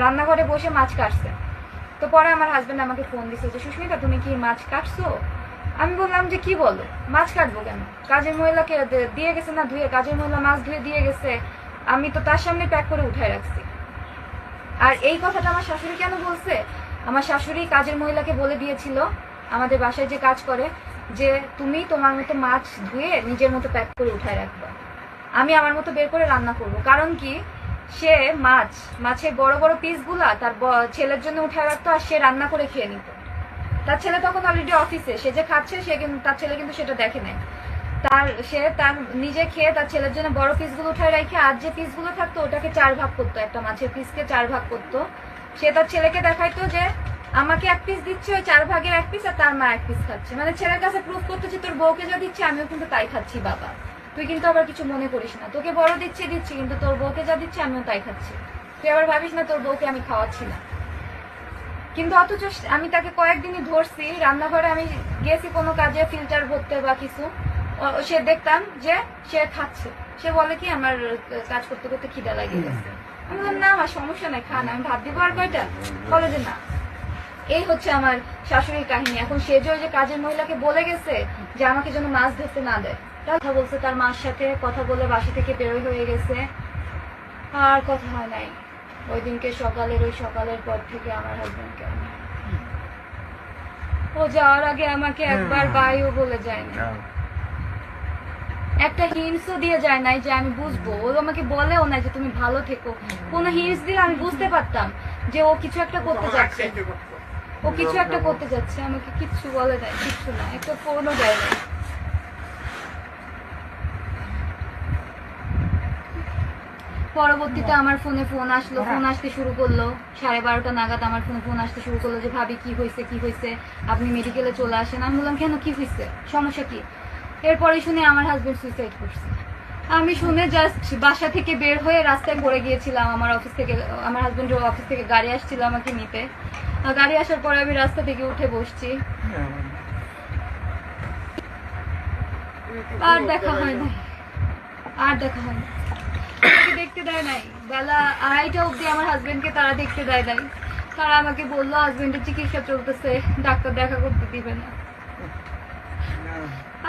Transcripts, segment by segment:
রান্নাঘরে বসে মাছ কাটছে। তো পরে আমার হাজব্যান্ড আমাকে ফোন দিছে যে, সুস্মিতা, তুমি কি মাছ কাটছো? আমি বললাম যে, কি বলো? মাছ কাটবো কেন? কাজের মহিলাকে দিয়ে গেছে না ধুয়ে? কাজের মহিলা মাছ ধুয়ে দিয়ে গেছে। আমি তো তার সামনে প্যাক করে উঠায় রাখছি। আর এই কথাটা আমার শাশুড়ি কেন বলছে? আমার শাশুড়ি কাজের মহিলাকে বলে দিয়েছিল আমাদের বাসায় যে কাজ করে যে, তুমি তোমার মতো মাছ ধুয়ে নিজের মতো প্যাক করে উঠায় রাখবা। আমি আমার মতো বের করে রান্না করব। কারণ কি? সে মাছ মাছের বড় বড় পিসগুলা তার ছেলের জন্য উঠায় রাখতো আর সে রান্না করে খেয়ে নিত। তার ছেলে তখন অলরেডি অফিসে সে যে খাচ্ছে, সে কিন্তু তার ছেলে কিন্তু সেটা দেখে নাই। তার, সে তার নিজে খেয়ে তার ছেলের জন্য বড় পিসগুলো উঠায় রেখে, আর যে পিসগুলো থাকতো, ওটাকে চার ভাগ করতো, একটা মাছের পিসকে চার ভাগ করতো। সে তার ছেলেকে দেখাইতো যে, আমাকে এক পিস দিচ্ছে, ওই চার ভাগের এক পিস আর তার মা এক পিস খাচ্ছে। মানে ছেলের কাছে প্রুফ করতে যে, তোর বউকে যা দিচ্ছে, আমিও কিন্তু তাই খাচ্ছি, বাবা। তুই কিন্তু আবার কিছু মনে করিস না। তোকে বড় দিচ্ছে দিচ্ছি কিন্তু তোর বউকে যা দিচ্ছে আমিও তাই খাচ্ছি। তুই আবার ভাবিস না তোর বউকে আমি খাওয়াচ্ছি না। কিন্তু অথচ আমি তাকে কয়েকদিনই ধরছি রান্নাঘরে আমি গেছি কোনো কাজে ফিল্টার ভরতে বা কিছু। সে দেখতাম যে সে খাচ্ছে। সে বলে কি আমার কাজ করতে করতে খিদা লাগিয়ে গেছে। আমি বললাম না আমার সমস্যা নাই খান আমি ভাত দিব আর কয়টা? বলে যে না। এই হচ্ছে আমার শাশুড়ির কাহিনী। এখন সে যে কাজের মহিলাকে বলে গেছে যে আমাকে যেন মাছ ধরতে না দেয়। কথা বলছে তার মার সাথে কথা বলে বাসা থেকে বেরোয় হয়ে গেছে। আর কথা হয় নাই। ওই দিনকে সকালের ওই সকালের পর থেকে আমার হাজবেন্ডকে ও যাওয়ার আগে আমাকে একবার বাইও বলে যায়নি একটা হিন্টসও দিয়ে যায় নাই যে আমি বুঝব। ও আমাকে বলেও না যে তুমি ভালো থেকো। কোনো হিন্টস দিলে আমি বুঝতে পারতাম যে ও কিছু একটা করতে যাচ্ছে। ও কিছু একটা করতে যাচ্ছে। আমাকে কিচ্ছু বলে নাই কিচ্ছু না। একটা ফোনও দেয় নাই। পরবর্তীতে আমার ফোনে ফোন আসলো, ফোন আসতে শুরু করল। সাড়ে বারোটা নাগাদ আমার ফোনে ফোন আসতে শুরু করল যে, ভাবি, কি হয়েছে কি হয়েছে? আপনি মেডিকেলে চলে আসেন। আমি বললাম, কেন, কি হয়েছে? সমস্যা কি? এরপরে শুনে আমার হাজবেন্ড সুইসাইড করছে। আমি শুনে জাস্ট বাসা থেকে বের হয়ে রাস্তায় পড়ে গিয়েছিলাম। আমার অফিস থেকে, আমার হাজবেন্ডের অফিস থেকে গাড়ি আসছিল আমাকে নিতে। গাড়ি আসার পরে আমি রাস্তা থেকে উঠে বসছি। আর দেখা হয় নাই। আর দেখা হয় না দেখতে দেয় নাই। বেলা আড়াইটা অবধি আমার হাজবেন্ডকে তারা দেখতে দেয় নাই। তারা আমাকে বলল হাজবেন্ডের চিকিৎসা চলতেছে ডাক্তার দেখা করতে দিবে না।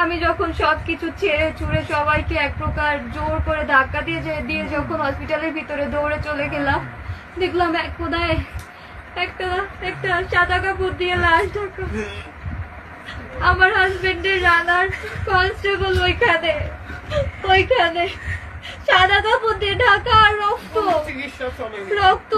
আমি যখন সবকিছু ছেড়ে ছুড়ে সবাইকে এক প্রকার জোর করে ধাক্কা দিয়ে দিয়ে যখন হসপিটালের ভিতরে দৌড়ে চলে গেলাম দেখলাম এক কোনায় একটা একটা সাদা কাপড় দিয়ে লাশ ঢাকা। আমার হাজবেন্ডের রানার কনস্টেবল ওইখানে। ওইখানে। সাদা কাপড় দিয়ে ঢাকা আর রক্ত। রক্ত।